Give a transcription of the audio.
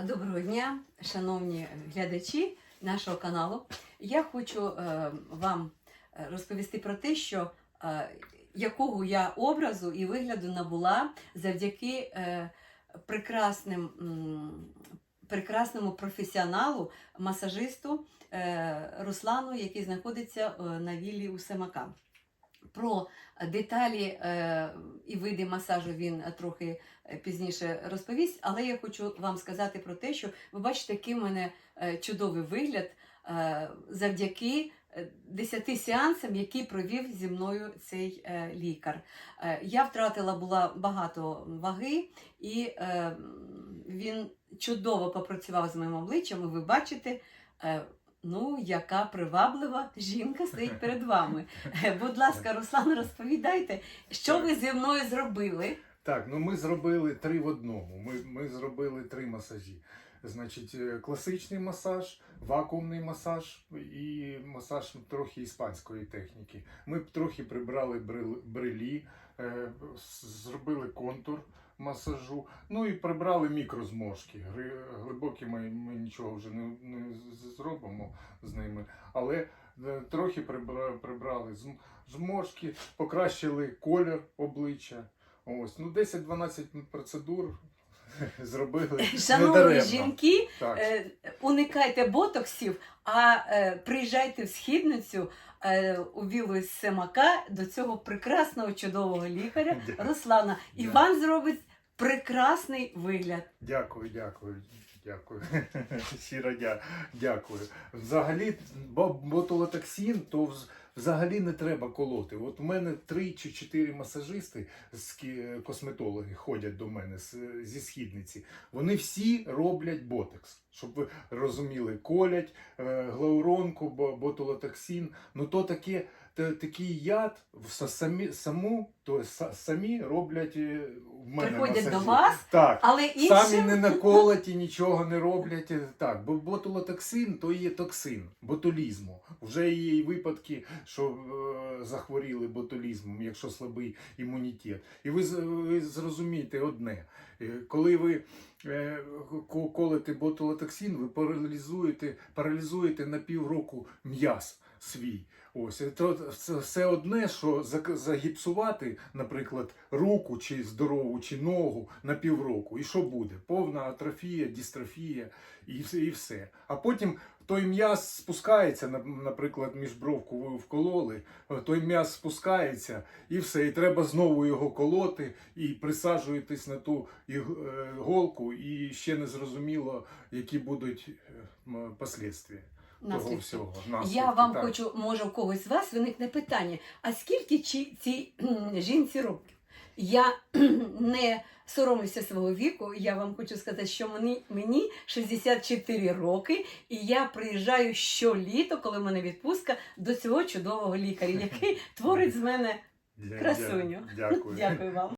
Доброго дня, шановні глядачі нашого каналу. Я хочу е, вам е, розповісти про те, що е, якого я образу і вигляду набула завдяки е, прекрасним, прекрасному професіоналу, масажисту е, Руслану, який знаходиться е, на віллі у Семака. Про деталі е, і види масажу він е, трохи е, пізніше розповість, але я хочу вам сказати про те, що ви бачите, який в мене чудовий вигляд завдяки 10 сеансам, які провів зі мною цей лікар. Я втратила була багато ваги, і він чудово попрацював з моїм обличчям, і ви бачите. Ну, яка приваблива жінка стоїть перед вами. Е, Будь ласка, Руслан, розповідайте, що ви зі мною зробили? Так, ну ми зробили три в одному. Ми, ми зробили три масажі. Значить, е, класичний масаж, вакуумний масаж і масаж трохи іспанської техніки. Ми трохи прибрали брил- брелі, е, зробили контур масажу, ну і прибрали мікрозможки. Гри- Глибокі ми, ми нічого вже не, не зробимо з ними, але е, трохи прибрали зм- зможки, покращили колір обличчя. Ось, ну 10-12 процедур зробили. Шановні жінки, Так. е, уникайте ботоксів, а е, приїжджайте в східницю е, у вілу Семака до цього прекрасного чудового лікаря Дякую. Руслана. І Дякую. вам зробить прекрасний вигляд. Дякую, дякую, дякую. Щиро дя- дякую. Взагалі, бо- ботулотоксин, то вз- взагалі не треба колоти. От у мене три чи чотири масажисти косметологи ходять до мене зі східниці. Вони всі роблять ботекс. Щоб ви розуміли, колять е, глауронку, бо- ботулотоксин. Ну то таке. та- Такий яд в самі, саму, то самі роблять е, в мене Приходять до вас, Так. Але Самі не наколоті, нічого не роблять. Так, бо ботулотоксин то є токсин ботулізму. Вже є і випадки, що е, захворіли ботулізмом, якщо слабий імунітет. І ви, ви зрозумієте одне: е, коли ви е, колите ботулотоксин, ви паралізуєте, паралізуєте на півроку м'яз свій. Ось то це все одне, що загіпсувати, наприклад, руку чи здорову, чи ногу на півроку. І що буде? Повна атрофія, дістрофія і все. І все. А потім той м'яз спускається, на- наприклад, міжбровку ви вкололи, е, той м'яз спускається і все. І треба знову його колоти, і присаджуєтесь на ту е, голку, і ще не зрозуміло, які будуть е, того наслідки. всього. Я вам так. хочу, може, у когось з вас виникне питання: а скільки цій жінці років? Я не соромлюся свого віку. Я вам хочу сказати, що мені, мені 64 роки, і я приїжджаю щоліто, коли в мене відпустка, до цього чудового лікаря, який творить з мене красуню. Дякую. Дякую вам.